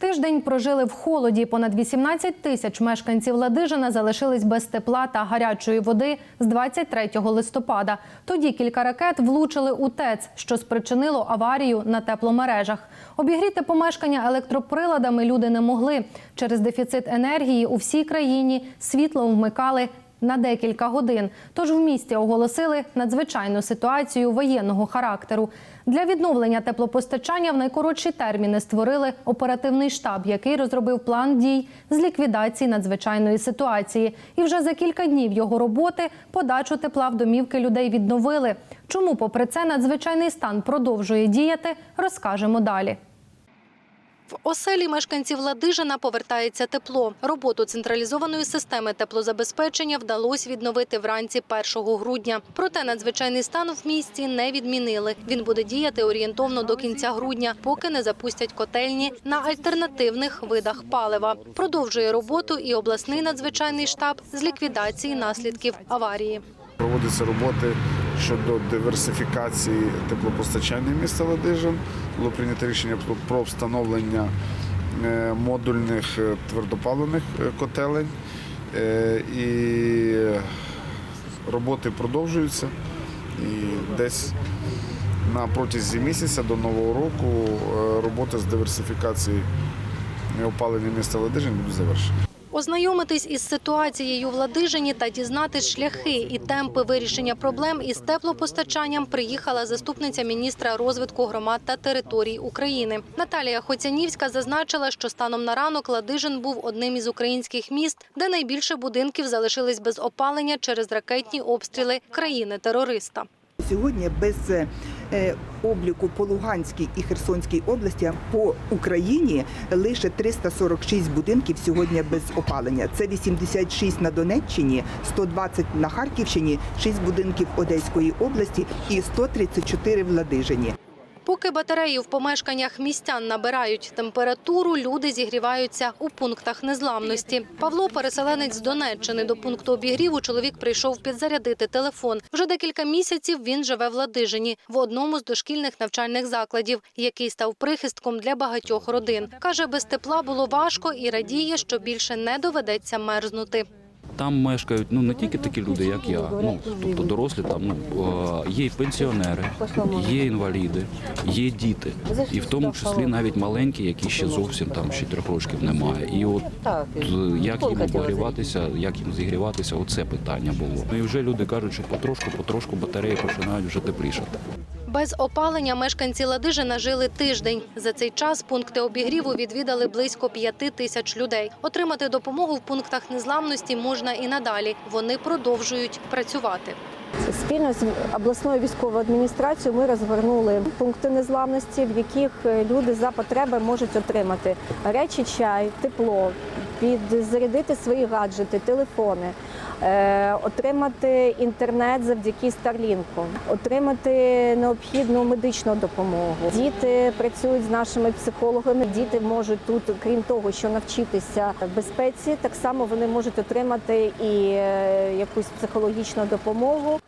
Тиждень прожили в холоді. Понад 18 тисяч мешканців Ладижина залишились без тепла та гарячої води з 23 листопада. Тоді кілька ракет влучили у ТЕЦ, що спричинило аварію на тепломережах. Обігріти помешкання електроприладами люди не могли. Через дефіцит енергії у всій країні світло вмикали на декілька годин. Тож в місті оголосили надзвичайну ситуацію воєнного характеру. Для відновлення теплопостачання в найкоротші терміни створили оперативний штаб, який розробив план дій з ліквідації надзвичайної ситуації. І вже за кілька днів його роботи подачу тепла в домівки людей відновили. Чому, попри це, надзвичайний стан продовжує діяти, розкажемо далі. В оселі мешканців Ладижина повертається тепло. Роботу централізованої системи теплозабезпечення вдалося відновити вранці 1 грудня. Проте надзвичайний стан в місті не відмінили. Він буде діяти орієнтовно до кінця грудня, поки не запустять котельні на альтернативних видах палива. Продовжує роботу і обласний надзвичайний штаб з ліквідації наслідків аварії. Проводяться роботи щодо диверсифікації теплопостачання міста Ладижин. Було прийнято рішення про- встановлення е, модульних е, твердопаливних е, котелень. І роботи продовжуються. І десь на протязі місяця до Нового року роботи з диверсифікації опалення міста Ладижин будуть завершені. Ознайомитись із ситуацією в Ладижині та дізнатись шляхи і темпи вирішення проблем із теплопостачанням приїхала заступниця міністра розвитку громад та територій України. Наталія Хоцянівська зазначила, що станом на ранок Ладижин був одним із українських міст, де найбільше будинків залишились без опалення через ракетні обстріли країни-терориста. Сьогодні без е, обліку по Луганській і Херсонській області по Україні лише 346 будинків сьогодні без опалення. Це 86 на Донеччині, 120 на Харківщині, 6 будинків Одеської області і 134 в Ладижині. Поки батареї в помешканнях містян набирають температуру, люди зігріваються у пунктах незламності. Павло, переселенець з Донеччини, до пункту обігріву чоловік прийшов підзарядити телефон. Вже декілька місяців він живе в Ладижині, в одному з дошкільних навчальних закладів, який став прихистком для багатьох родин. Каже, без тепла було важко і радіє, що більше не доведеться мерзнути. Там мешкають ну не тільки такі люди, як я, ну тобто дорослі там ну е, є і пенсіонери, є інваліди, є діти, і в тому числі навіть маленькі, які ще зовсім там ще трьох років немає. І от е, як їм обогріватися, як їм зігріватися, оце питання було. Ну і вже люди кажуть, що потрошку, потрошку батареї починають вже теплішати. Без опалення мешканці Ладижина жили тиждень. За цей час пункти обігріву відвідали близько п'яти тисяч людей. Отримати допомогу в пунктах незламності можна і надалі. Вони продовжують працювати. Спільно з обласною військовою адміністрацією ми розгорнули пункти незламності, в яких е, люди за потреби можуть отримати гарячий чай, тепло, підзарядити свої гаджети, телефони, отримати інтернет завдяки Старлінку, отримати необхідну медичну допомогу. Діти працюють з нашими психологами. Діти можуть тут, крім того, що навчитися безпеці, так само вони можуть отримати і е, якусь психологічну допомогу.